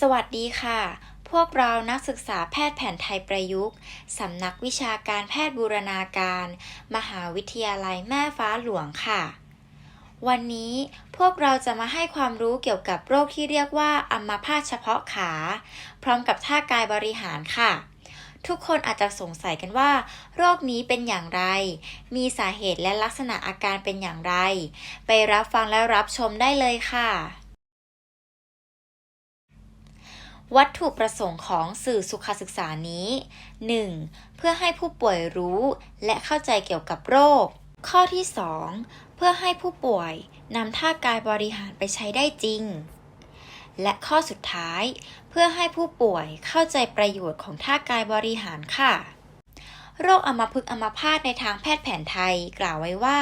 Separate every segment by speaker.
Speaker 1: สวัสดีค่ะ พวกเรานักศึกษาแพทย์แผนไทยประยุกต์ สำนักวิชาการแพทย์บูรณาการ มหาวิทยาลัยแม่ฟ้าหลวงค่ะ วันนี้พวกเราจะมาให้ความรู้เกี่ยวกับโรคที่เรียกว่าอัมพาตเฉพาะขา พร้อมกับท่ากายบริหารค่ะ ทุกคนอาจจะสงสัยกันว่า โรคนี้เป็นอย่างไร มีสาเหตุและลักษณะอาการเป็นอย่างไร ไปรับฟังและรับชมได้เลยค่ะ วัตถุประสงค์ของสื่อสุขศึกษานี้ 1. เพื่อให้ผู้ป่วยรู้และเข้าใจเกี่ยวกับโรค ข้อที่ 2 เพื่อให้ผู้ป่วยนำท่ากายบริหารไปใช้ได้จริง และข้อสุดท้าย เพื่อให้ผู้ป่วยเข้าใจประโยชน์ของท่ากายบริหารค่ะ โรคอัมพฤกษ์อัมพาตในทางแพทย์แผนไทยกล่าวไว้ว่า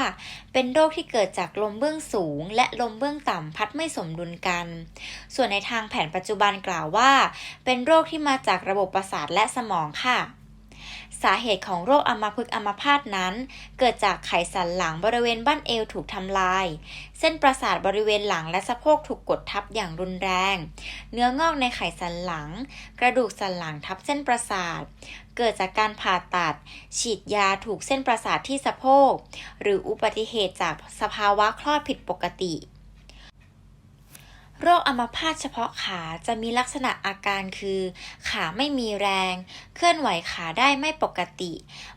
Speaker 1: เป็นโรคที่เกิดจากลมเบื้องสูง และลมเบื้องต่ำพัดไม่สมดุลกัน ส่วนในทางแผนปัจจุบันกล่าวว่า เป็นโรคที่มาจากระบบประสาทและสมองค่ะ สาเหตุของโรคอัมพฤกษ์อัมพาตนั้น เกิดจากไขสันหลังบริเวณบั้นเอวถูกทำลาย เส้นประสาทบริเวณหลังและสะโพกถูกกดทับอย่างรุนแรง เนื้องอกในไขสันหลัง กระดูกสันหลังทับเส้นประสาท เกิดจากการผ่าตัด ฉีดยาถูกเส้นประสาทที่สะโพก หรืออุบัติเหตุจากสภาวะคลอดผิดปกติ โรคอัมพาตเฉพาะขาจะมีลักษณะอาการคือ ขาไม่มีแรง เคลื่อนไหวขาได้ไม่ปกติ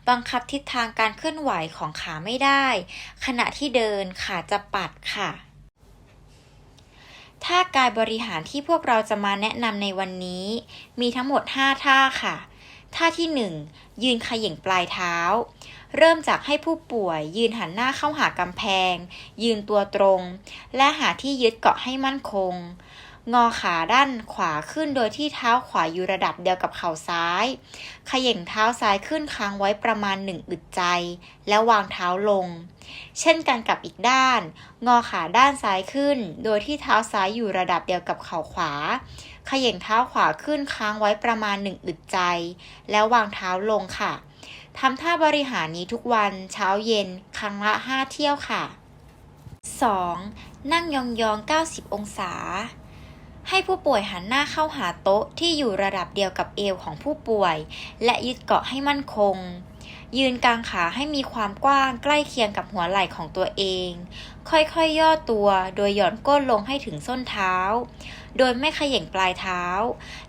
Speaker 1: บังคับทิศทางการเคลื่อนไหวของขาไม่ได้ ขณะที่เดินขาจะปัดค่ะท่ากายบริหารที่พวกเราจะมาแนะนำในวันนี้ มีทั้งหมด 5 ท่าค่ะ ท่าที่ 1 ยืนขย่งปลายเท้า เริ่มจากให้ผู้ป่วยยืนหันหน้าเข้าหากำแพง ยืนตัวตรง และหาที่ยึดเกาะให้มั่นคง งอขาด้านขวาขึ้นโดยที่เท้าขวาอยู่ระดับเดียวกับเข่าซ้าย ขย่งเท้าซ้ายขึ้นค้างไว้ประมาณหนึ่งอึดใจ แล้ววางเท้าลง เช่นกันกับอีกด้าน งอขาด้านซ้ายขึ้น โดยที่เท้าซ้ายอยู่ระดับเดียวกับเข่าขวา ขย่งเท้าขวาขึ้นค้างไว้ประมาณหนึ่งอึดใจ แล้ววางเท้าลงค่ะทำท่าบริหารนี้ทุกวันเช้าเย็นครั้งละ 5 เที่ยวค่ะ 2. นั่งยองๆ 90 องศา ให้ผู้ป่วยหันหน้าเข้าหาโต๊ะที่อยู่ระดับเดียวกับเอวของผู้ป่วย และยึดเกาะให้มั่นคง ยืนกางขาให้มีความกว้างใกล้เคียงกับหัวไหล่ของตัวเอง ค่อยๆย่อตัวโดยหย่อนก้นลงให้ถึงส้นเท้า โดยไม่ขย่งปลายเท้า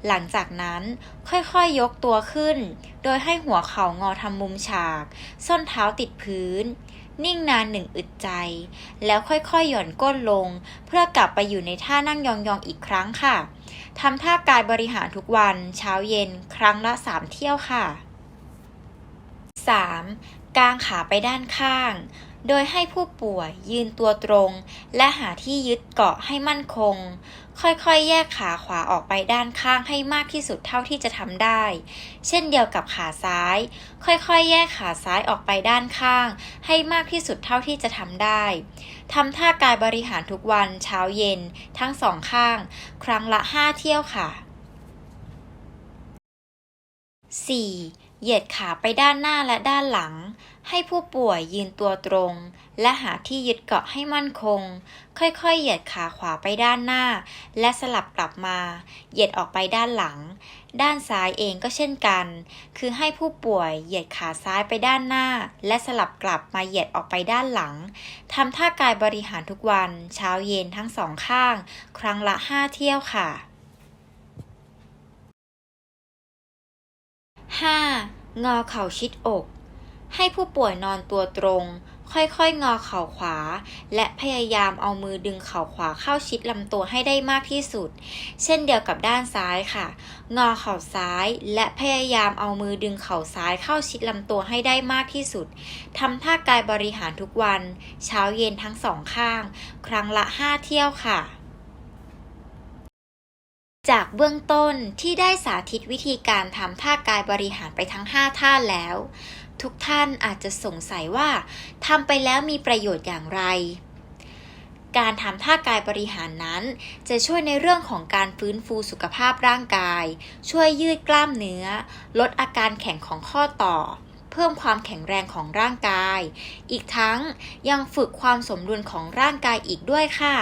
Speaker 1: หลังจากนั้นค่อยๆยยกตัวขึ้น โดยให้หัวเข่างอทำมุมฉาก ส้นเท้าติดพื้น นิ่งนานหนึ่งอึดใจ แล้วค่อยๆหย่อนก้นลง เพื่อกลับไปอยู่ในท่านั่งยองๆอีกครั้งค่ะทำท่ากายบริหารทุกวัน เช้าเย็น ครั้งละ 3 เที่ยวค่ะ 3. กางขาไปด้านข้าง โดยให้ผู้ป่วยยืนตัวตรง และหาที่ยึดเกาะให้มั่นคง ค่อยๆ แยกขาขวาออกไปด้านข้างให้มากที่สุดเท่าที่จะทำได้ เช่นเดียวกับขาซ้าย ค่อยๆ แยกขาซ้ายออกไปด้านข้าง ให้มากที่สุดเท่าที่จะทำได้ทำท่ากายบริหารทุกวันเช้าเย็น ทั้งสองข้าง ครั้งละ 5 เที่ยวค่ะ 4. เหยียดขาไปด้านหน้าและด้านหลัง ให้ผู้ป่วยยืนตัวตรง และหาที่ยึดเกาะให้มั่นคง ค่อยๆ เหยียดขาขวาไปด้านหน้า และสลับกลับมา เหยียดออกไปด้านหลัง ด้านซ้ายเองก็เช่นกัน คือให้ผู้ป่วยเหยียดขาซ้ายไปด้านหน้า และสลับกลับมาเหยียดออกไปด้านหลังทำท่ากายบริหารทุกวัน เช้าเย็นทั้งสองข้าง ครั้งละ 5 เที่ยวค่ะ 5. งอเข่าชิดอก ให้ผู้ป่วยนอนตัวตรง ค่อยๆ งอเข่าขวา และพยายามเอามือดึงเข่าขวาเข้าชิดลำตัวให้ได้มากที่สุด เช่นเดียวกับด้านซ้ายค่ะ งอเข่าซ้าย และพยายามเอามือดึงเข่าซ้ายเข้าชิดลำตัวให้ได้มากที่สุดทำท่ากายบริหารทุกวัน เช้าเย็นทั้งสองข้าง ครั้งละ 5 เที่ยวค่ะ จากเบื้องต้นที่ได้สาธิตวิธีการทำท่ากายบริหารไปทั้ง 5 ท่าแล้ว ทุกท่านอาจจะสงสัยว่าทำไปแล้วมีประโยชน์อย่างไร การทำท่ากายบริหารนั้น จะช่วยในเรื่องของการฟื้นฟูสุขภาพร่างกาย ช่วยยืดกล้ามเนื้อ ลดอาการแข็งของข้อต่อ เพิ่มความแข็งแรงของร่างกาย อีกทั้งยังฝึกความสมดุลของร่างกายอีกด้วยค่ะ